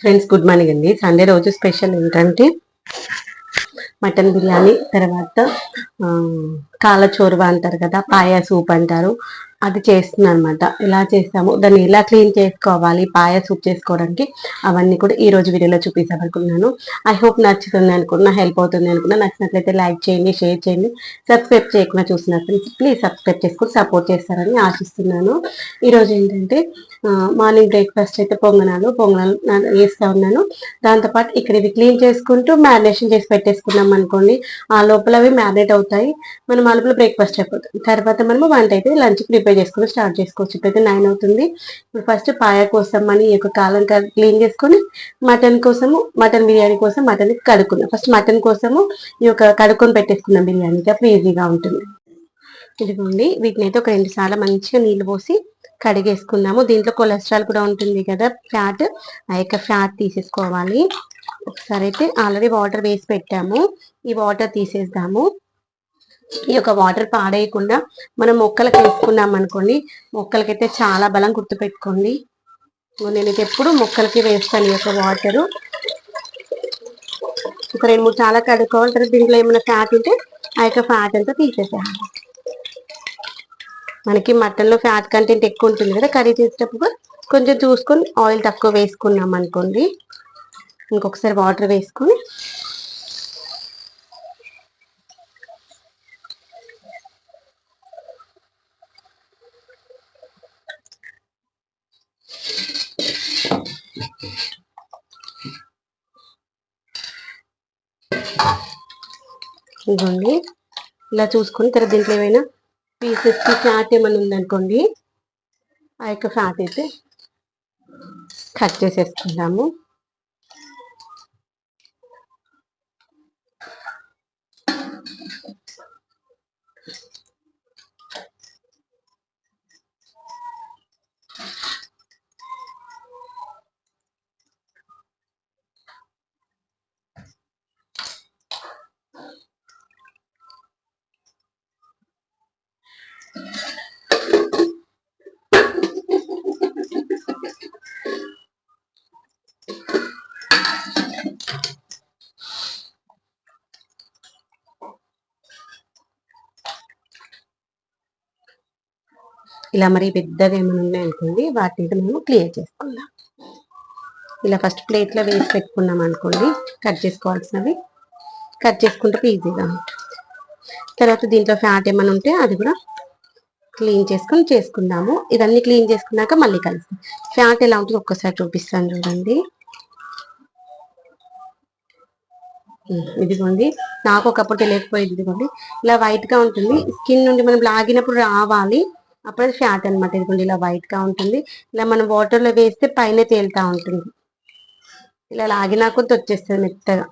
Friends good morning అండి. Sunday రోజు special ఏంటంటే మటన్ బిర్యానీ తర్వాత ఆ, కాల అంటారు కదా పాయ సూప్ అంటారు. అది చేస్తున్నాను అనమాట ఎలా చేస్తాము దాన్ని ఎలా క్లీన్ చేసుకోవాలి పాయ సూప్ చేసుకోవడానికి అవన్నీ కూడా ఈ రోజు వీడియోలో చూపించాలనుకున్నాను ఐ హోప్ నచ్చుతుంది అనుకున్నా హెల్ప్ అవుతుంది అనుకున్నా నచ్చినట్లయితే లైక్ చేయండి షేర్ చేయండి. సబ్స్క్రైబ్ చేయకుండా చూసిన ప్లీజ్ సబ్స్క్రైబ్ చేసుకుని సపోర్ట్ చేస్తారని ఆశిస్తున్నాను. ఈరోజు ఏంటంటే మార్నింగ్ బ్రేక్ఫాస్ట్ అయితే పొంగనాలు పొంగనాలు వేస్తూ ఉన్నాను. దాంతోపాటు ఇక్కడ ఇవి క్లీన్ చేసుకుంటూ మ్యారినేషన్ చేసి పెట్టేసుకున్నాం అనుకోండి ఆ లోపల అవి మ్యారినేట్ అవుతాయి. మనం ఆ లోపల బ్రేక్ఫాస్ట్ అయిపోతుంది. తర్వాత మనము వంట అయితే లంచ్ ప్రిపేర్ చేసుకుని స్టార్ట్ చేసుకోవచ్చు. ఇప్పుడైతే నైన్ అవుతుంది. ఇప్పుడు ఫస్ట్ పాయ కోసం అని ఈ యొక్క కాలం క్లీన్ చేసుకొని మటన్ కోసము మటన్ బిర్యానీ కోసం మటన్ కడుక్కున్నాం. ఫస్ట్ మటన్ కోసము ఈ యొక్క కడుక్కొని పెట్టేసుకున్నాం బిర్యానీకి. అప్పుడు ఈజీగా ఉంటుంది. ఇదిగోండి వీటిని అయితే ఒక రెండు సార్లు మంచిగా నీళ్ళు పోసి కడిగేసుకుందాము. దీంట్లో కొలెస్ట్రాల్ కూడా ఉంటుంది కదా ఫ్యాట్. ఆ యొక్క ఫ్యాట్ తీసేసుకోవాలి. ఒకసారి అయితే ఆల్రెడీ వాటర్ వేసి పెట్టాము. ఈ వాటర్ తీసేద్దాము. ఈ యొక్క వాటర్ పాడేయకుండా మనం మొక్కలకు వేసుకున్నాం అనుకోండి మొక్కలకైతే చాలా బలం గుర్తుపెట్టుకోండి. నేను ఎప్పుడు మొక్కలకి వేస్తాను ఈ యొక్క వాటరు. ఒక రెండు మూడు చాలా కడుక్కోవాలి. తర్వాత దీంట్లో ఏమైనా ఫ్యాట్ ఉంటే ఆ యొక్క ఫ్యాట్ అంతా తీసేసేయాలి. మనకి మటన్లో ఫ్యాట్ కంటెంట్ ఎక్కువ ఉంటుంది కదా కర్రీ చేసేటప్పుడు కొంచెం చూసుకొని ఆయిల్ తక్కువ వేసుకున్నాం అనుకోండి. ఇంకొకసారి వాటర్ వేసుకొని ఇదిగోండి. ఇలా చూసుకొని తర్వాత దీంట్లో ఏమైనా పీసెస్కి ఫ్యాట్ ఏమైనా ఉందనుకోండి ఆ యొక్క ఫ్యాట్ అయితే కట్ చేసేసుకుందాము. ఇలా మరి పెద్దగా ఏమైనా ఉన్నాయనుకోండి వాటిని మేము క్లియర్ చేసుకుందాం. ఇలా ఫస్ట్ ప్లేట్లో వేసి పెట్టుకున్నాం అనుకోండి కట్ చేసుకోవాల్సినవి. కట్ చేసుకుంటే ఈజీగా ఉంటుంది. తర్వాత దీంట్లో ఫ్యాట్ ఏమైనా ఉంటే అది కూడా క్లీన్ చేసుకొని చేసుకుందాము. ఇవన్నీ క్లీన్ చేసుకున్నాక మళ్ళీ కలుస్తాం. ఫ్యాట్ ఎలా ఉంటుందో ఒక్కసారి చూపిస్తాను చూడండి. ఇదిగోండి. నాకు ఒకప్పుడు తెలియకపోయింది ఇదిగోండి. ఇలా వైట్గా ఉంటుంది. స్కిన్ నుండి మనం లాగినప్పుడు రావాలి. అప్పుడు ఫ్యాట్ అనమాట ఇదిగోండి ఇలా వైట్గా ఉంటుంది. ఇలా మనం వాటర్లో వేస్తే పైన తేలుతా ఉంటుంది. ఇలా లాగినా కొద్ది వచ్చేస్తుంది మెత్తగా.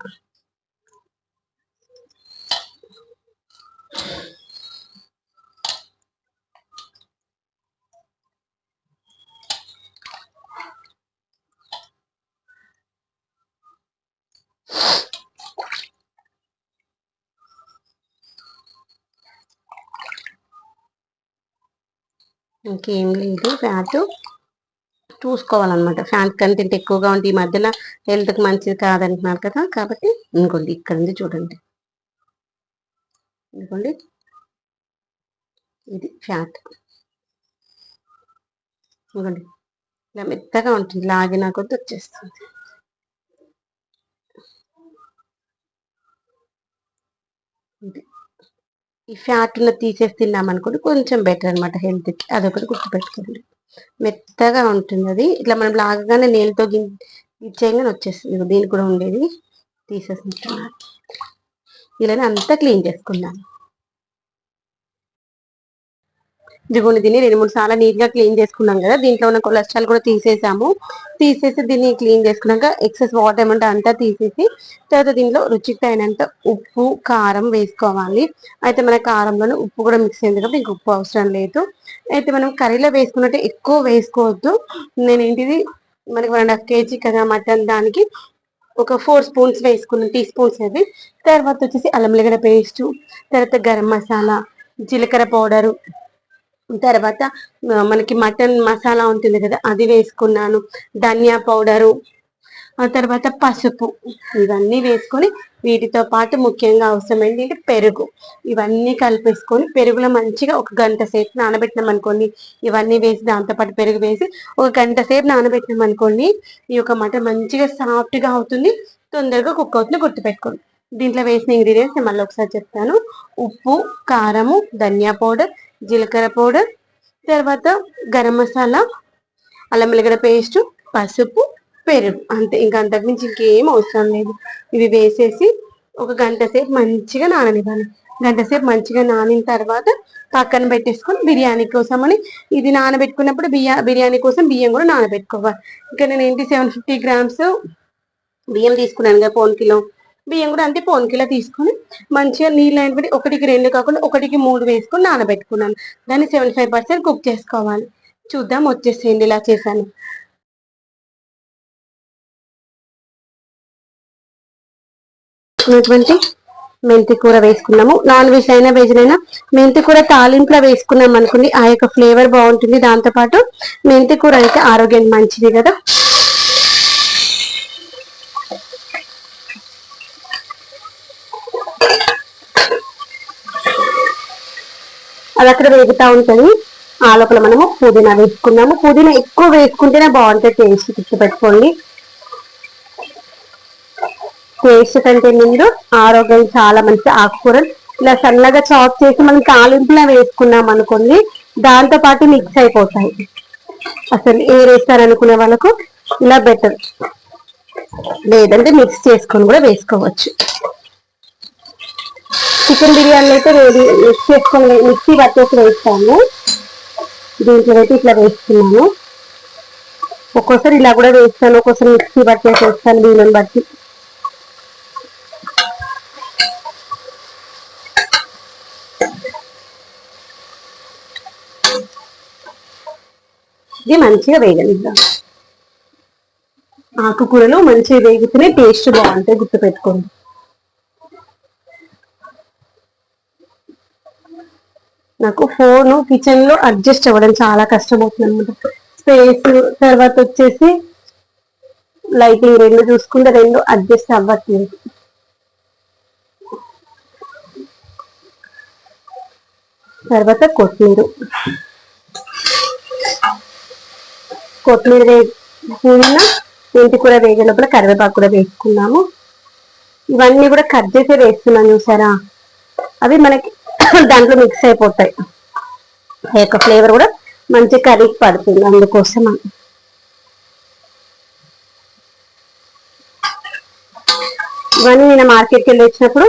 ఇంకేం లేదు. ఫ్యాట్ చూసుకోవాలన్నమాట. ఫ్యాట్ కంటెంట్ ఎక్కువగా ఉంటే ఈ మధ్యన హెల్త్కి మంచిది కాదంటున్నారు కదా. కాబట్టి ఇంకోండి ఇక్కడ నుంచి చూడండి. ఇంకోండి. ఇది ఫ్యాట్. ఇంకోండి. ఇలా మెత్తగా ఉంటుంది. లాగినా కొద్ది వచ్చేస్తుంది. ఇది. ఈ ఫ్యాట్ను తీసేసి తిన్నాం అనుకోండి కొంచెం బెటర్ అనమాట హెల్త్కి అదొకటి గుర్తుపెట్టుకోండి. మెత్తగా ఉంటుంది అది. ఇట్లా మనం లాగగానే నేలతో నీళ్ళతో ఇచ్చేయగానే వచ్చేస్తుంది. దీనికి కూడా ఉండేది. తీసేసి ఇలానే అంతా క్లీన్ చేసుకున్నాను. ఇదిగోండి దీన్ని రెండు మూడు సార్లు నీట్గా క్లీన్ చేసుకున్నాం కదా దీంట్లో ఉన్న కొలెస్ట్రాల్ కూడా తీసేసాము. తీసేసి దీన్ని క్లీన్ చేసుకున్నాక ఎక్సెస్ వాటర్ ఏమంటే అంతా తీసేసి తర్వాత దీంట్లో రుచికి తగినంత ఉప్పు కారం వేసుకోవాలి. అయితే మన కారంలోనే ఉప్పు కూడా మిక్స్ అయింది కాబట్టి ఇంక ఉప్పు అవసరం లేదు. అయితే మనం కర్రీలో వేసుకున్నట్టు ఎక్కువ వేసుకోవద్దు. నేను ఏంటిది మనకి వన్ అండ్ హాఫ్ కేజీ కదా మటన్ దానికి ఒక ఫోర్ స్పూన్స్ వేసుకున్నాం టీ స్పూన్స్ అవి. తర్వాత వచ్చేసి అల్లం వెల్లిగడ్డ పేస్ట్ తర్వాత గరం మసాలా జీలకర్ర పౌడరు తర్వాత మనకి మటన్ మసాలా ఉంటుంది కదా అది వేసుకున్నాను. ధనియా పౌడరు ఆ తర్వాత పసుపు ఇవన్నీ వేసుకొని వీటితో పాటు ముఖ్యంగా అవసరం ఏంటంటే పెరుగు. ఇవన్నీ కలిపేసుకొని పెరుగులో మంచిగా ఒక గంట సేపు నానబెట్టినాం అనుకోండి ఇవన్నీ వేసి దాంతోపాటు పెరుగు వేసి ఒక గంట సేపు నానబెట్టినాం అనుకోండి ఈ యొక్క మటన్ మంచిగా సాఫ్ట్గా అవుతుంది తొందరగా కుక్ అవుతుంది గుర్తుపెట్టుకోండి. దీంట్లో వేసిన ఇంగ్రీడియంట్స్ నేను మళ్ళీ ఒకసారి చెప్తాను. ఉప్పు కారము ధనియా పౌడర్ జీలకర్ర పౌడర్ తర్వాత గరం మసాలా అల్లం వెల్లిగడ్డ పేస్ట్ పసుపు పెరుగు. అంతే ఇంకా అంతకుమించి ఇంకేం అవసరం లేదు. ఇవి వేసేసి ఒక గంట సేపు మంచిగా నాననివ్వాలి. గంట సేపు మంచిగా నానిన తర్వాత పక్కన పెట్టేసుకొని బిర్యానీ కోసం అని ఇది నానబెట్టుకున్నప్పుడు బియ్య బిర్యానీ కోసం బియ్యం కూడా నానబెట్టుకోవాలి. ఇంకా నేను ఏంటి సెవెన్ ఫిఫ్టీ గ్రామ్స్ బియ్యం తీసుకున్నాను కదా పోన్ కిలో. బియ్యం కూడా అంతే పోన్ కిలో తీసుకొని మంచిగా నీళ్ళు అయినప్పుడు ఒకటికి రెండు కాకుండా ఒకటికి మూడు వేసుకొని నానబెట్టుకున్నాను. దాన్ని సెవెంటీ ఫైవ్ పర్సెంట్ కుక్ చేసుకోవాలి. చూద్దాం వచ్చేసేయండి ఇలా చేశాను. ఉన్నటువంటి మెంతి కూర వేసుకున్నాము. నాన్ వెజ్ అయినా వెజ్ అయినా మెంతి కూర తాలింపులో వేసుకున్నాం అనుకోండి ఆ యొక్క ఫ్లేవర్ బాగుంటుంది. దాంతో పాటు మెంతి కూర అయితే ఆరోగ్యానికి మంచిది కదా. అది అక్కడ వేగుతా ఉంటుంది. ఆ లోపల మనము పుదీనా వేసుకున్నాము పుదీనా ఎక్కువ వేసుకుంటేనే బాగుంటుంది టేస్ట్ గుర్తుపెట్టుకోండి. టేస్ట్ కంటే ముందు ఆరోగ్యం చాలా మంచి ఆకుకూరలు. ఇలా సన్నగా చాప్ చేసి మనం తాలింపులా వేసుకున్నాం అనుకోండి దాంతో పాటు మిక్స్ అయిపోతాయి. అసలు ఏ వేస్తారనుకునే వాళ్ళకు ఇలా బెటర్ లేదంటే మిక్స్ చేసుకొని కూడా వేసుకోవచ్చు. చికెన్ బిర్యానీ అయితే వేడి మిక్స్ చేసుకొని మిక్సీ పట్టేసి వేస్తాము దీంట్లో అయితే ఇట్లా వేస్తున్నాను. ఒక్కోసారి ఇలా కూడా వేస్తాను. ఒక్కోసారి మిక్సీ పట్టేసి వేస్తాను దీనిని బట్టి. ఇది మంచిగా వేగనిద్దాం? ఆకుకూరలు మంచిగా వేగితేనే టేస్ట్ బాగుంటాయి. గుర్తుపెట్టుకోండి. నాకు ఫోన్ కిచెన్లో అడ్జస్ట్ అవ్వడం చాలా కష్టం అవుతుంది అనమాట స్పేస్ తర్వాత వచ్చేసి లైటింగ్ రెండు చూసుకుంటే రెండు అడ్జస్ట్ అవ్వట్లేదు. తర్వాత కొత్తిమీర. కొత్తిమీర వే పుదీనా ఇంటి కూర వేగే లోపల కరివేపాకు కూడా వేసుకున్నాము. ఇవన్నీ కూడా కట్ చేసి వేస్తున్నాను చూసారా? అవి మనకి దాంట్లో మిక్స్ అయిపోతాయి. ఆ యొక్క ఫ్లేవర్ కూడా మంచి కర్రీకి పడుతుంది అందుకోసం ఇవన్నీ నేను మార్కెట్కి వెళ్ళి వచ్చినప్పుడు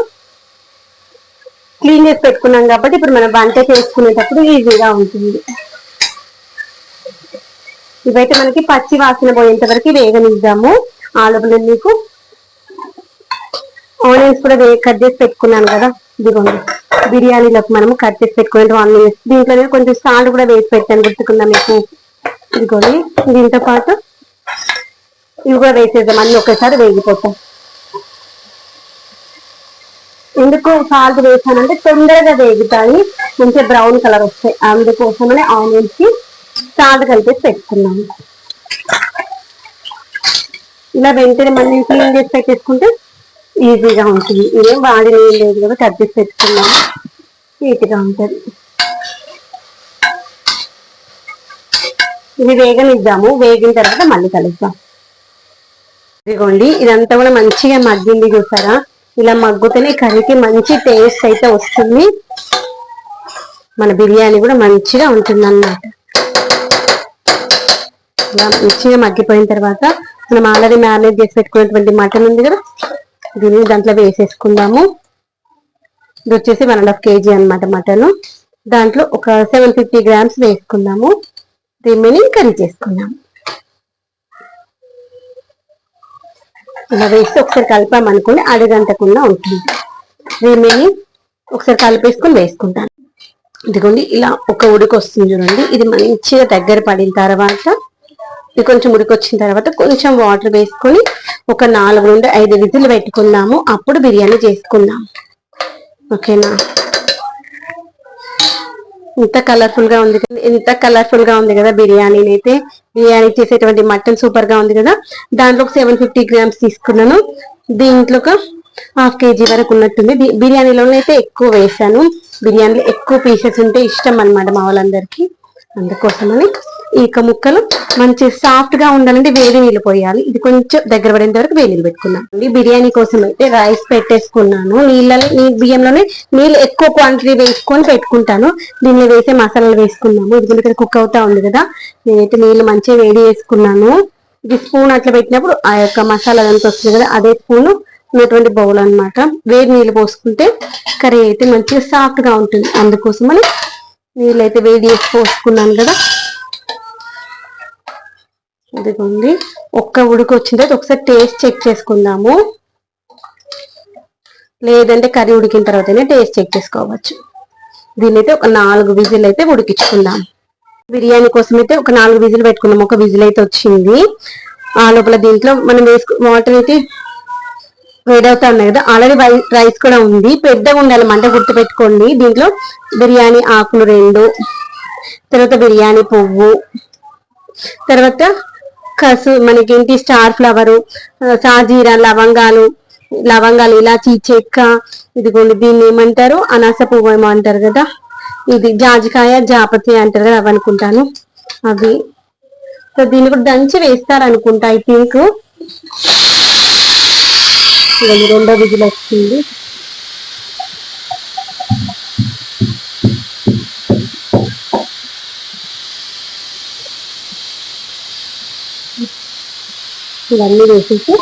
క్లీన్ చేసి పెట్టుకున్నాం కాబట్టి ఇప్పుడు మనం వంట చేసుకునేటప్పుడు ఈజీగా ఉంటుంది. ఇవైతే మనకి పచ్చి వాసన పోయేంత వరకు వేగనిద్దాము. ఆలుగులు మీకు ఆనియన్స్ కూడా కట్ చేసి పెట్టుకున్నాను కదా. ఇదిగోండి. బిర్యానీలోకి మనము కట్ చేసి పెట్టుకోండి వన్ మినిట్స్ దీంట్లోనే కొంచెం సాల్ట్ కూడా వేసి పెట్టాను. గుర్తుకుందా మీకు? ఇదిగోండి. దీంతో పాటు ఇవి కూడా వేసేద్దాం. అన్ని ఒకేసారి వేగిపోతాం ఎందుకు సాల్ట్ వేసానంటే తొందరగా వేగుతాయి. మంచిగా బ్రౌన్ కలర్ వస్తాయి. అందుకోసమనే ఆనియన్స్కి సాల్ట్ కలిపేసి పెట్టుకున్నాను. ఇలా వెంటనే మళ్ళీ క్లీన్ చేసి పెట్టేసుకుంటే ఈజీగా ఉంటుంది. ఇదేం వాడిన లేదు కదా కట్ చేసి పెట్టుకున్నాము నీట్గా ఉంటుంది. ఇది వేగనిద్దాము వేగిన తర్వాత మళ్ళీ కలుద్దాం. ఇదిగోండి ఇదంతా కూడా మంచిగా మగ్గింది చూసారా? ఇలా మగ్గుతూనే కర్రీకి మంచి టేస్ట్ అయితే వస్తుంది. మన బిర్యానీ కూడా మంచిగా ఉంటుంది అన్నమాట ఇలా మంచిగా మగ్గిపోయిన తర్వాత మనం ఆల్రెడీ మ్యారినేట్ చేసి పెట్టుకున్నటువంటి మటన్ ఉంది కదా? దీన్ని దాంట్లో వేసేసుకుందాము. ఇది వచ్చేసి వన్ అండ్ హాఫ్ కేజీ అనమాట మటన్. దాంట్లో ఒక సెవెన్ ఫిఫ్టీ గ్రామ్స్ వేసుకుందాము. రిమైనింగ్ కర్రీ చేసుకుందాము ఇలా వేసి ఒకసారి కలిపామనుకోండి అడగంటకుండా ఉంటుంది. రిమైనింగ్ ఒకసారి కలిపేసుకొని వేసుకుంటాను. ఇదిగోండి ఇలా ఒక ఉడికి వస్తుంది చూడండి. ఇది మంచిగా దగ్గర పడిన తర్వాత ఇది కొంచెం ఉడికొచ్చిన తర్వాత కొంచెం వాటర్ వేసుకొని ఒక నాలుగు నుండి ఐదు విధులు పెట్టుకుందాము. అప్పుడు బిర్యానీ చేసుకుందాం. ఓకేనా? ఇంత కలర్ఫుల్గా ఉంది కదా ఇంత కలర్ఫుల్గా ఉంది కదా బిర్యానీ అయితే బిర్యానీ చేసేటువంటి మటన్ సూపర్గా ఉంది కదా. దాంట్లో సెవెన్ ఫిఫ్టీ గ్రామ్స్ తీసుకున్నాను. దీంట్లో ఒక హాఫ్ కేజీ వరకు ఉన్నట్టుంది. బిర్యానీలో అయితే ఎక్కువ వేసాను బిర్యానీలో ఎక్కువ పీసెస్ ఉంటే ఇష్టం అన్నమాట మా వాళ్ళందరికీ. అందుకోసమని ఇక ముక్కలు మంచి సాఫ్ట్గా ఉండాలంటే వేడి నీళ్ళు పోయాలి. ఇది కొంచెం దగ్గర పడేంత వరకు వేడి నీళ్ళు పెట్టుకున్నాను బిర్యానీ కోసం అయితే రైస్ పెట్టేసుకున్నాను. నీళ్ళలో నీ బియ్యంలోనే నీళ్ళు ఎక్కువ క్వాంటిటీ వేసుకొని పెట్టుకుంటాను. దీనిలో వేసే మసాలాలు వేసుకున్నాము. ఇది ఇక్కడ కుక్ అవుతా ఉంది కదా. నేనైతే నీళ్ళు మంచిగా వేడి చేసుకున్నాను. ఇది స్పూన్ అట్లా పెట్టినప్పుడు ఆ యొక్క మసాలా అంతా వస్తుంది కదా అదే స్పూన్ ఉన్నటువంటి బౌల్ అన్నమాట. వేడి నీళ్ళు పోసుకుంటే కర్రీ అయితే మంచిగా సాఫ్ట్గా ఉంటుంది. అందుకోసమని నీళ్ళు అయితే వేడి చేసి పోసుకున్నాను కదా. ఇదిగోండి. ఒక్క ఉడుకు వచ్చిన తర్వాత ఒకసారి టేస్ట్ చెక్ చేసుకుందాము. లేదంటే కర్రీ ఉడికిన తర్వాతనే టేస్ట్ చెక్ చేసుకోవచ్చు. దీని అయితే ఒక నాలుగు విజిల్ అయితే ఉడికించుకుందాం. బిర్యానీ కోసం అయితే ఒక నాలుగు విజిల్ పెట్టుకున్నాం. ఒక విజిల్ అయితే వచ్చింది. ఆ లోపల దీంట్లో మనం వేసుకు వాటర్ అయితే వేడవుతా ఉన్నాయి కదా. ఆల్రెడీ రైస్ కూడా ఉంది. పెద్దగా ఉండాలి. మంట గుర్తు పెట్టుకోండి దీంట్లో బిర్యానీ ఆకులు రెండు తర్వాత బిర్యానీ పువ్వు తర్వాత కసు మనకి ఏంటి? స్టార్ ఫ్లవర్ సాజీరా లవంగాలు లవంగాలు ఇలాచి చెక్క ఇదిగోండి దీన్ని ఏమంటారు? అనాస పువ్వు ఏమో అంటారు కదా? ఇది జాజికాయ జాపతి అంటారు కదా అవి అనుకుంటాను అవి. సో దీన్ని కూడా దంచి వేస్తారు అనుకుంటా ఐ థింక్. రెండో విధులు వచ్చింది. ఇవన్నీ వేసేసి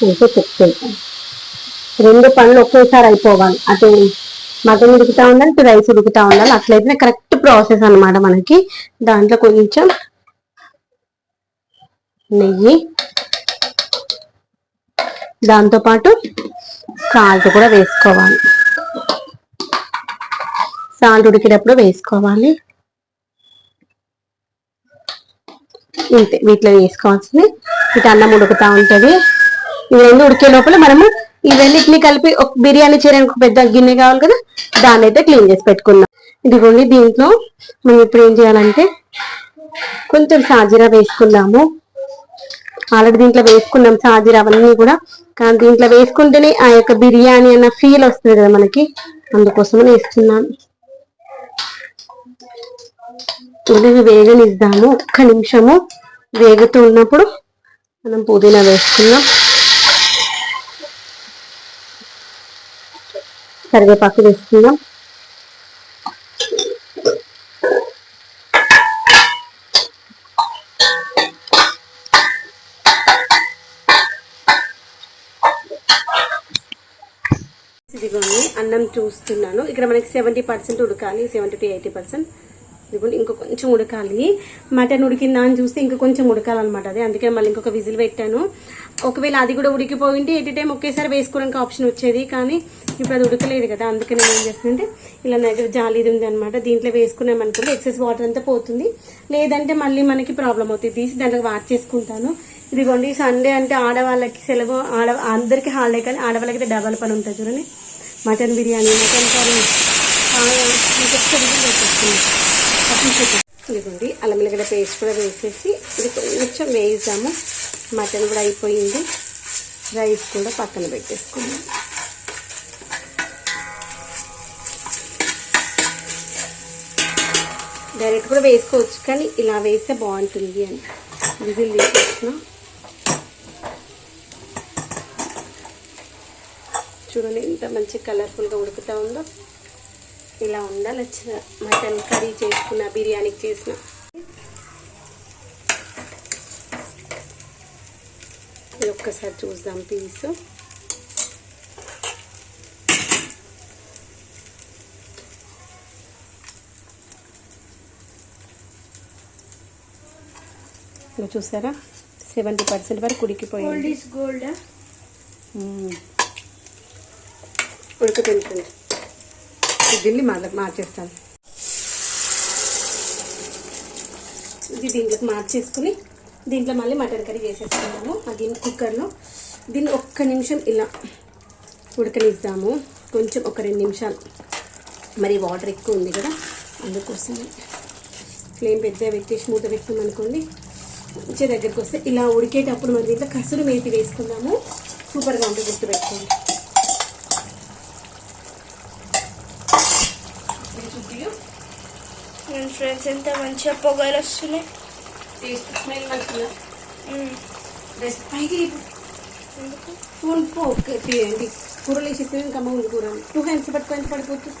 వేసి రెండు పనులు ఒకేసారి అయిపోవాలి. అటు మటన్ ఉడుకుతా ఉండాలి ఇటు రైస్ ఉడుకుతా ఉండాలి. అట్లయితే కరెక్ట్ ప్రాసెస్ అన్నమాట మనకి. దాంట్లో కొంచెం నెయ్యి దాంతో పాటు సాల్ట్ కూడా వేసుకోవాలి. సాల్ట్ ఉడికేటప్పుడు వేసుకోవాలి. ఇంతే వీటిలో వేసుకోవాల్సింది. ఇటు అన్నం ఉడుకుతూ ఉంటుంది. ఇవన్నీ ఉడికే లోపల మనము ఇవన్నిటిని కలిపి ఒక బిర్యానీ చేయడానికి ఒక పెద్ద గిన్నె కావాలి కదా దాన్ని అయితే క్లీన్ చేసి పెట్టుకుందాం. ఇదిగోండి దీంట్లో మనం ఇప్పుడు ఏం చేయాలంటే కొంచెం సాజీరా వేసుకుందాము. ఆల్రెడీ దీంట్లో వేసుకున్నాం సాజీర అవన్నీ కూడా. కానీ దీంట్లో వేసుకుంటేనే ఆ యొక్క బిర్యానీ అన్న ఫీల్ వస్తుంది కదా మనకి. అందుకోసం వేస్తున్నాను. ఇవి వేగనిద్దాము. ఒక్క నిమిషము వేగుతూ ఉన్నప్పుడు మనం పుదీనా వేసుకుందాం. కరివేపాకు వేసుకుందాం. అన్నం చూస్తున్నాను. ఇక్కడ మనకి సెవెంటీ పర్సెంట్ ఉడకాలి సెవెంటీ టు ఎయిటీ పర్సెంట్ ఇదిగోండి ఇంకో కొంచెం ఉడకాలి. మటన్ ఉడికిందా అని చూస్తే ఇంకా కొంచెం ఉడకాలన్నమాట అది. అందుకే మళ్ళీ ఇంకొక విజిల్ పెట్టాను. ఒకవేళ అది కూడా ఉడికిపోయింటే ఎట్ టైం ఒకేసారి వేసుకోవడానికి ఆప్షన్ వచ్చేది. కానీ ఇప్పుడు అది ఉడకలేదు కదా అందుకని నేను ఏం చేస్తుందంటే ఇలా నా దగ్గర జాలి ఇది ఉంది అనమాట దీంట్లో వేసుకున్నాం అనుకుంటే ఎక్సెస్ వాటర్ అంతా పోతుంది. లేదంటే మళ్ళీ మనకి ప్రాబ్లం అవుతుంది. తీసి దాంట్లో వాట్ చేసుకుంటాను. ఇదిగోండి సండే అంటే ఆడవాళ్ళకి సెలవు ఆడ అందరికీ హాలిడే కానీ ఆడవాళ్ళకి అయితే డబల్ పని ఉంటుంది చూడండి. మటన్ బిర్యానీ మటన్ కర్రీ ఇంకొకసారి ఇదిగోండి అల్లం వెల్లిగడ్డ పేస్ట్ కూడా వేసేసి ఇది కొంచెం వేయిద్దాము. మటన్ కూడా అయిపోయింది. రైస్ కూడా పక్కన పెట్టేసుకుందాం. డైరెక్ట్ కూడా వేసుకోవచ్చు కానీ ఇలా వేస్తే బాగుంటుంది అని. విజిల్ తీసేసిన. చూడండి ఎంత మంచి కలర్ఫుల్గా ఉడుకుతా ఉందో. ఇలా ఉండాలి వచ్చిన మటన్ కర్రీ చేసుకున్న బిర్యానీ చేసిన. ఒక్కసారి చూద్దాం పీస్. చూసారా? సెవెంటీ పర్సెంట్ వరకు ఉడికిపోయింది. Is gold. మ్మ్. ఉడుకుతుంది దీన్ని మళ్ళీ మార్చేస్తాను. ఇది దీంట్లోకి మార్చేసుకుని దీంట్లో మళ్ళీ మటన్ కర్రీ చేసేసుకుందాము అది కుక్కర్లో దీన్ని ఒక్క నిమిషం ఇలా ఉడకనిద్దాము. కొంచెం ఒక రెండు నిమిషాలు. మరి వాటర్ ఎక్కువ ఉంది కదా అందుకోసం ఫ్లేమ్ పెద్దగా పెట్టేసి మూత పెట్టాం అనుకోండి మంచి దగ్గరికి వస్తే ఇలా ఉడికేటప్పుడు మనం దీంట్లో కసురు మేతి వేసుకుందాము. సూపర్గా ఉంటుంది గుర్తుపెట్టుకోండి ఇది చూపియు. మన ఫ్రెండ్స్ ఎంత మంచిగా పొగలు వస్తున్నాయి. టేస్ట్ స్మెల్ మంచిగా? మ్మ్. రెస్ట్ పైకి ఫోన్ కూరలు వేసేస్తే ఇంకా అమ్మ కూర. టూ హ్యాండ్స్ పట్టుకొని పడిపోతుంది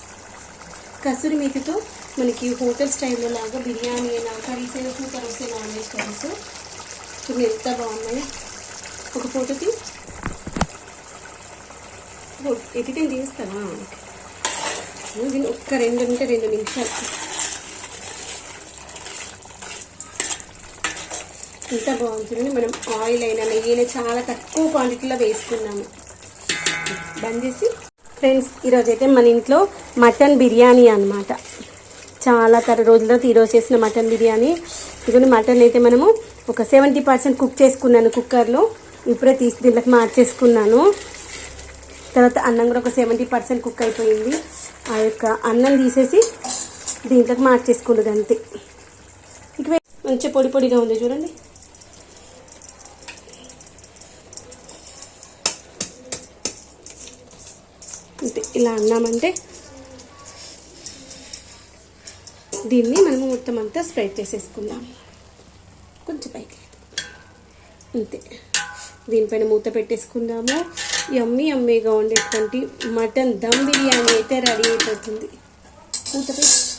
కసూరి మేతితో మనకి హోటల్ స్టైల్లో లాగా బిర్యానీ అయినా కర్రీస్ అయినా సూపర్ వస్తాయి నాన్ వెజ్ కర్రీస్ చూడండి ఎంత బాగున్నాయి. ఒక ఫోటోకి ఎడిటింగ్ చేస్తావా? ఓకే. దీన్ని ఒక్క రెండు అంటే రెండు నిమిషాలు. ఎంత బాగుంటుంది మనం ఆయిల్ అయినా నెయ్యి అయినా చాలా తక్కువ క్వాంటిటీలో వేసుకున్నాము. బంద్ చేసి ఫ్రెండ్స్ ఈరోజు అయితే మన ఇంట్లో మటన్ బిర్యానీ అనమాట చాలా తర రోజుల తర్వాత ఈరోజు చేసిన మటన్ బిర్యానీ. ఇదిగోని మటన్ అయితే మనము ఒక సెవెంటీ పర్సెంట్ కుక్ చేసుకున్నాను కుక్కర్లో ఇప్పుడే తీసి దీంట్లోకి మార్చేసుకున్నాను. తర్వాత అన్నం కూడా ఒక సెవెంటీ పర్సెంట్ కుక్ అయిపోయింది. ఆ యొక్క అన్నం తీసేసి దీంట్లోకి మార్చేసుకున్నది అంతే. ఇక మంచి పొడి పొడిగా ఉంది చూడండి అంతే ఇలా అన్నామంటే దీన్ని మనము మొత్తం అంతా స్ప్రెడ్ చేసేసుకుందాం. కొంచెం పైకి. అంతే. దీనిపైన మూత పెట్టేసుకుందాము. యమ్మీ యమ్మీగా ఉండేటువంటి మటన్ దమ్ బిర్యానీ అయితే రెడీ అయిపోతుంది. మూత పెట్టి.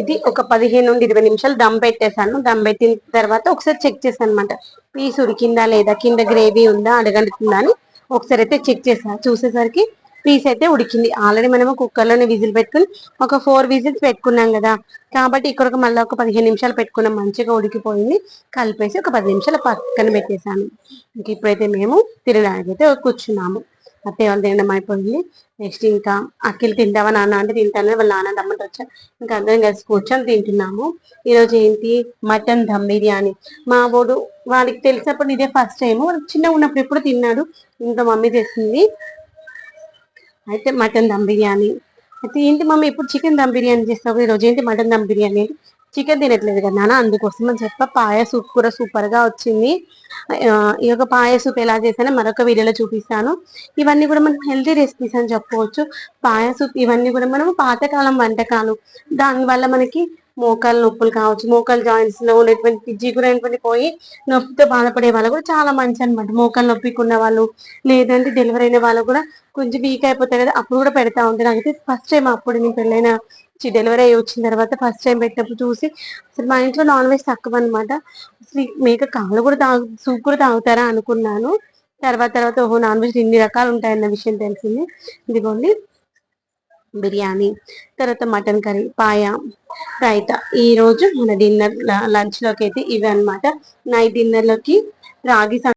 ఇది ఒక పదిహేను నుండి ఇరవై నిమిషాలు దమ్ పెట్టేశాను. దమ్ పెట్టిన తర్వాత ఒకసారి చెక్ చేశాను అనమాట పీస్ ఉడికిందా లేదా? కింద గ్రేవీ ఉందా? అడగడుతుందా అని ఒకసారి అయితే చెక్ చేసా చూసేసరికి పీస్ అయితే ఉడికింది. ఆల్రెడీ మనము కుక్కర్లోనే విజిల్ పెట్టుకుని ఒక ఫోర్ విజిల్స్ పెట్టుకున్నాం కదా. కాబట్టి ఇక్కడ ఒక మళ్ళీ ఒక పదిహేను నిమిషాలు పెట్టుకున్నాం. మంచిగా ఉడికిపోయింది. కలిపేసి ఒక పది నిమిషాలు పక్కన పెట్టేశాను. ఇంక ఇప్పుడైతే మేము తినడానికి అయితే కూర్చున్నాము. అత్తయ్య వాళ్ళు తినడం అయిపోయింది. నెక్స్ట్ ఇంకా అఖిల్ తింటావా నాన్న అంటే తింటాను. వాళ్ళ నాన్న దమ్మంటే వచ్చా. ఇంకా అందరం కలిసి కూర్చొని తింటున్నాము. ఈరోజు ఏంటి? మటన్ దమ్ బిర్యానీ. మా వాడు వాడికి తెలిసినప్పుడు ఇదే ఫస్ట్ టైం వాడు చిన్నగా ఉన్నప్పుడు ఎప్పుడు తిన్నాడు. ఇంకా మమ్మీ చేసింది. అయితే మటన్ దమ్ బిర్యానీ. అయితే ఏంటి మమ్మీ ఇప్పుడు చికెన్ దమ్ బిర్యానీ చేస్తావు? ఈరోజు ఏంటి మటన్ దమ్ బిర్యానీ చికెన్ తినట్లేదు కదా నాన్న అందుకోసం అని చెప్ప పాయ సూప్ కూడా సూపర్గా వచ్చింది. ఈ యొక్క పాయ సూప్ ఎలా చేసానో మరొక వీడియోలో చూపిస్తాను. ఇవన్నీ కూడా మనం హెల్తీ రెసిపీస్ అని చెప్పుకోవచ్చు పాయ సూప్ ఇవన్నీ కూడా మనం పాతకాలం వంటకాలు. దానివల్ల మనకి మోకాలు నొప్పులు కావచ్చు మోకాలు జాయింట్స్లో ఉన్నటువంటి జిగురైనటువంటి పోయి నొప్పితో బాధపడే వాళ్ళు కూడా చాలా మంచి అనమాట మోకాలు నొప్పికి ఉన్న వాళ్ళు లేదంటే డెలివరీ అయిన వాళ్ళు కూడా కొంచెం వీక్ అయిపోతారు కదా అప్పుడు కూడా పెడతా ఉంటారు. నాకైతే ఫస్ట్ టైం అప్పుడు నేను పెళ్ళైన డెలివరీ అయ్యి వచ్చిన తర్వాత ఫస్ట్ టైం పెట్టినప్పుడు చూసి అసలు మా ఇంట్లో నాన్ వెజ్ తక్కువ అనమాట అసలు మేక కాళ్ళు కూడా తాగు సూప్ కూడా తాగుతారా అనుకున్నాను. తర్వాత తర్వాత ఓహో నాన్ వెజ్ ఇన్ని రకాలు ఉంటాయన్న విషయం తెలిసింది. ఇదిగోండి. బిర్యానీ తర్వాత మటన్ కర్రీ పాయ రైతా. ఈరోజు మన డిన్నర్ లంచ్లోకి అయితే ఇవి అన్నమాట నైట్ డిన్నర్లోకి రాగి